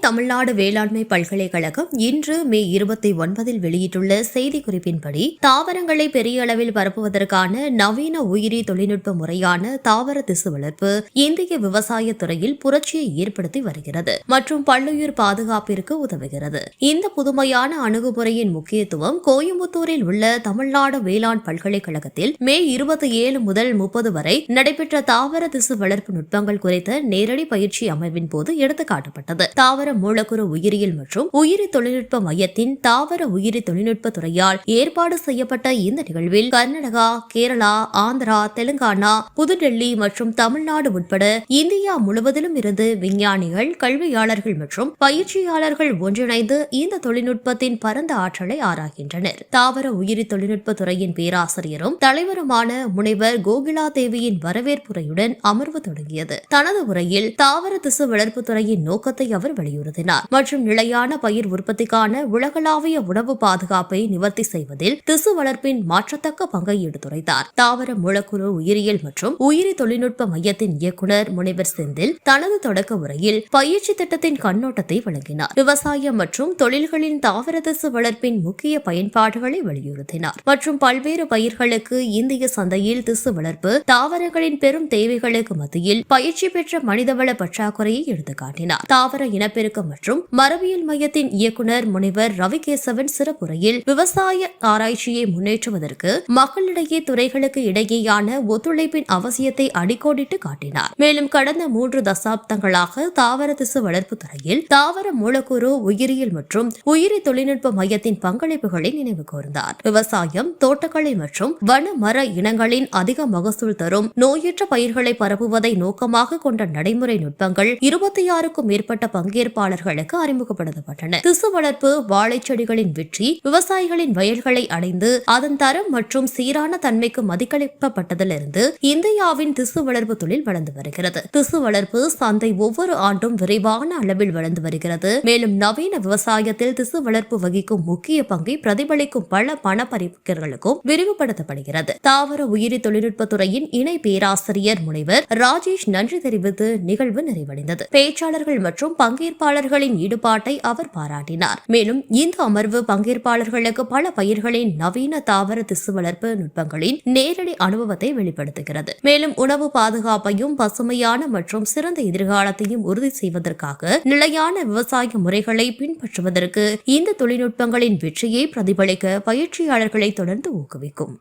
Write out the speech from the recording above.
தமிழ்நாடு வேளாண்மை பல்கலைக்கழகம் இன்று மே இருபத்தி ஒன்பதில் வெளியிட்டுள்ள செய்திக்குறிப்பின்படி தாவரங்களை பெரிய அளவில் பரப்புவதற்கான நவீன உயிரி தொழில்நுட்ப முறையான தாவர திசு வளர்ப்பு இந்திய விவசாய துறையில் புரட்சியை ஏற்படுத்தி வருகிறது மற்றும் பல்லுயிர் பாதுகாப்பிற்கு உதவுகிறது. இந்த புதுமையான அணுகுமுறையின் முக்கியத்துவம் கோயம்புத்தூரில் உள்ள தமிழ்நாடு வேளாண் பல்கலைக்கழகத்தில் மே இருபத்தி ஏழு முதல் முப்பது வரை நடைபெற்ற தாவர திசு வளர்ப்பு நுட்பங்கள் குறித்த நேரடி பயிற்சி அமைவின் போது எடுத்துக்காட்டப்பட்டது. தாவர மூலக்கூறு உயிரியல் மற்றும் உயிரி தொழில்நுட்ப மையத்தின் தாவர உயிரி தொழில்நுட்ப துறையால் ஏற்பாடு செய்யப்பட்ட இந்த நிகழ்வில் கர்நாடகா கேரளா ஆந்திரா தெலுங்கானா புதுடெல்லி மற்றும் தமிழ்நாடு உட்பட இந்தியா முழுவதிலும் இருந்து விஞ்ஞானிகள் கல்வியாளர்கள் மற்றும் பயிற்சியாளர்கள் ஒன்றிணைந்து இந்த தொழில்நுட்பத்தின் பரந்த ஆற்றலை ஆராய்கின்றனர். தாவர உயிரி தொழில்நுட்ப துறையின் பேராசிரியரும் தலைவருமான முனைவர் கோகிலா தேவியின் வரவேற்புரையுடன் அமர்வு தொடங்கியது. தனது உரையில் தாவர திசு வளர்ப்பு துறையின் நோக்கத்தை அவர் வலியுறுத்தினார். மற்றும் நிலையான பயிர் உற்பத்திக்கான உலகளாவிய உணவு பாதுகாப்பை நிவர்த்தி செய்வதில் திசு வளர்ப்பின் மாற்றத்தக்க பங்கை எடுத்துரைத்தார். தாவர மூலக்குழு உயிரியல் மற்றும் உயிரி தொழில்நுட்ப மையத்தின் இயக்குநர் முனைவர் செந்தில் தனது தொடக்க உரையில் பயிற்சி திட்டத்தின் கண்ணோட்டத்தை வழங்கினார். விவசாயம் மற்றும் தொழில்களின் தாவர திசு வளர்ப்பின் முக்கிய பயன்பாடுகளை வலியுறுத்தினார். மற்றும் பல்வேறு பயிர்களுக்கு இந்திய சந்தையில் திசு வளர்ப்பு தாவரங்களின் பெரும் தேவைகளுக்கு மத்தியில் பயிற்சி பெற்ற மனிதவள பற்றாக்குறையை எடுத்துக்காட்டினார். தாவர இனப்பெருக்கம் மற்றும் மரபியல் மையத்தின் இயக்குநர் முனைவர் ரவிகேசவன் சிறப்புரையில் விவசாய ஆராய்ச்சியை முன்னேற்றுவதற்கு மக்களிடையே துறைகளுக்கு இடையேயான ஒத்துழைப்பின் அவசியத்தை அடிக்கோடிட்டு காட்டினார். மேலும் கடந்த மூன்று தசாப்தங்களாக தாவர திசு வளர்ப்பு துறையில் தாவர மூலக்கூறு உயிரியல் மற்றும் உயிரி தொழில்நுட்ப மையத்தின் பங்களிப்புகளை நினைவு கூர்ந்தார். விவசாயம் தோட்டக்கலை மற்றும் வன மர இனங்களின் அதிக மகசூல் தரும் நோயற்ற பயிர்களை பரப்புவதை நோக்கமாக கொண்ட நடைமுறை நுட்பங்கள் இருபத்தி ஆறுக்கும் மேற்பட்ட வேட்பாளர்களுக்கு அறிமுகப்படுத்தப்பட்டன. திசு வளர்ப்பு வாழைச்செடிகளின் வெற்றி விவசாயிகளின் வயல்களை அடைந்து அதன் தரம் மற்றும் சீரான தன்மைக்கு மதிக்களிக்கப்பட்டதிலிருந்து இந்தியாவின் திசு வளர்ப்பு தொழில் வளர்ந்து வருகிறது. திசு வளர்ப்பு சந்தை ஒவ்வொரு ஆண்டும் விரைவான அளவில் வளர்ந்து வருகிறது. மேலும் நவீன விவசாயத்தில் திசு வளர்ப்பு வகிக்கும் முக்கிய பங்கை பிரதிபலிக்கும் பல பண பரிவர்களுக்கும் விரிவுபடுத்தப்படுகிறது. தாவர உயிரி தொழில்நுட்பத்துறையின் இணை பேராசிரியர் முனைவர் ராஜேஷ் நன்றி தெரிவித்து நிகழ்வு நிறைவடைந்தது. பேச்சாளர்கள் மற்றும் பங்கேற்பு பங்கேற்பாளர்களின் ஈடுபாட்டை அவர் பாராட்டினார். மேலும் இந்த அமர்வு பங்கேற்பாளர்களுக்கு பல பயிர்களின் நவீன தாவர திசு வளர்ப்பு நுட்பங்களின் நேரடி அனுபவத்தை வெளிப்படுத்துகிறது. மேலும் உணவு பாதுகாப்பையும் பசுமையான மற்றும் சிறந்த எதிர்காலத்தையும் உறுதி செய்வதற்காக நிலையான விவசாய முறைகளை பின்பற்றுவதற்கு இந்த தொழில்நுட்பங்களின் வெற்றியை பிரதிபலிக்க பயிற்சியாளர்களை தொடர்ந்து ஊக்குவிக்கும்.